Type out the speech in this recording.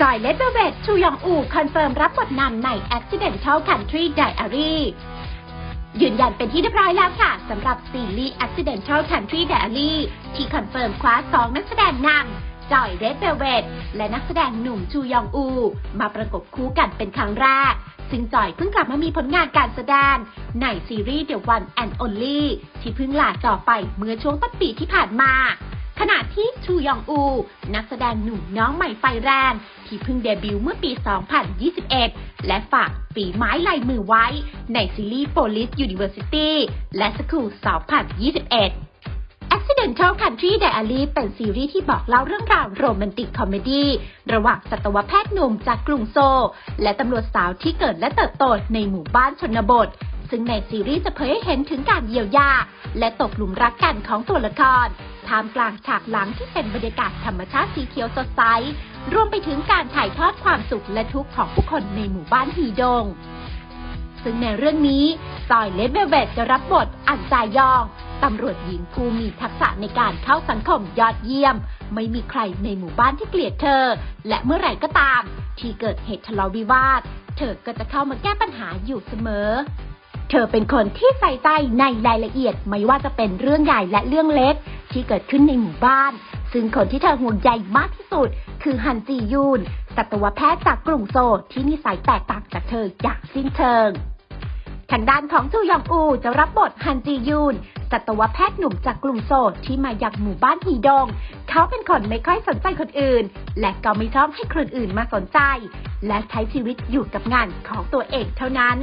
จอยเลดเบเวตชูยองอูคอนเฟิร์มรับบทนำใน Accidental Country Diary ยืนยันเป็นที่เรียบร้อยแล้วค่ะสำหรับซีรีส์ Accidental Country Diary ที่คอนเฟิร์มคว้าสองนักแสดงนำจอยเรดเบเวตและนักแสดงหนุ่มชูยองอู มาประกบคู่กันเป็นครั้งแรก ซึ่งจอยเพิ่งกลับมามีผลงานการแสดง ในซีรีส์ The One and Only ที่เพิ่งลาจอไปเมื่อช่วงต้นปีที่ผ่านมา ขณะที่ชูยองอู นักแสดงหนุ่มน้องใหม่ไฟแรง ที่เพิ่งเดบิวต์เมื่อปี 2021 และฝากฝีไม้ลายมือไว้ ในซีรีส์ Police University และ School 2021 Accidental Country Diary เป็นซีรีส์ที่บอกเล่าเรื่องราวโรแมนติกคอมเมดี้ระหว่างสัตวแพทย์หนุ่มจากกรุงโซลและตำรวจสาวที่เกิดและเติบโตในหมู่บ้านชนบท ซึ่งในซีรีส์จะเผยให้เห็นถึงการเยียวยา และตกหลุมรักกันของตัวละคร ท่ามกลางฉากหลังที่เป็นบรรยากาศธรรมชาติสีเขียวสดใส รวมไปถึงการถ่ายทอดความสุขและทุกข์ของผู้คนในหมู่บ้านฮีดง ซึ่งในเรื่องนี้ซอยเลดเวลเวตจะรับบทอันจายองตำรวจหญิงผู้มีทักษะในการเข้าสังคมยอดเยี่ยม ไม่มีใครในหมู่บ้านที่เกลียดเธอ และเมื่อไหร่ก็ตาม ที่เกิดเหตุทะเลาะวิวาท เธอก็จะเข้ามาแก้ปัญหาอยู่เสมอ เธอเป็นคนที่ใส่ใจในรายละเอียดไม่ว่าจะเป็นเรื่องใหญ่และเรื่องเล็ก ที่เกิดขึ้นในหมู่บ้าน ซึ่งคนที่เธอห่วงใยมากที่สุด คือฮันจียูน สัตวแพทย์จากกรุงโซลที่นิสัยแตกต่างจากเธออย่างสิ้นเชิงทางด้านของจูยองอูจะรับบทฮันจียูน สัตวแพทย์หนุ่มจากกรุงโซลที่มาจากหมู่บ้านฮีดง เขาเป็นคนไม่ค่อยสนใจคนอื่น และก็ไม่ชอบให้คนอื่นมาสนใจ และใช้ชีวิตอยู่กับงานของตัวเองเท่านั้น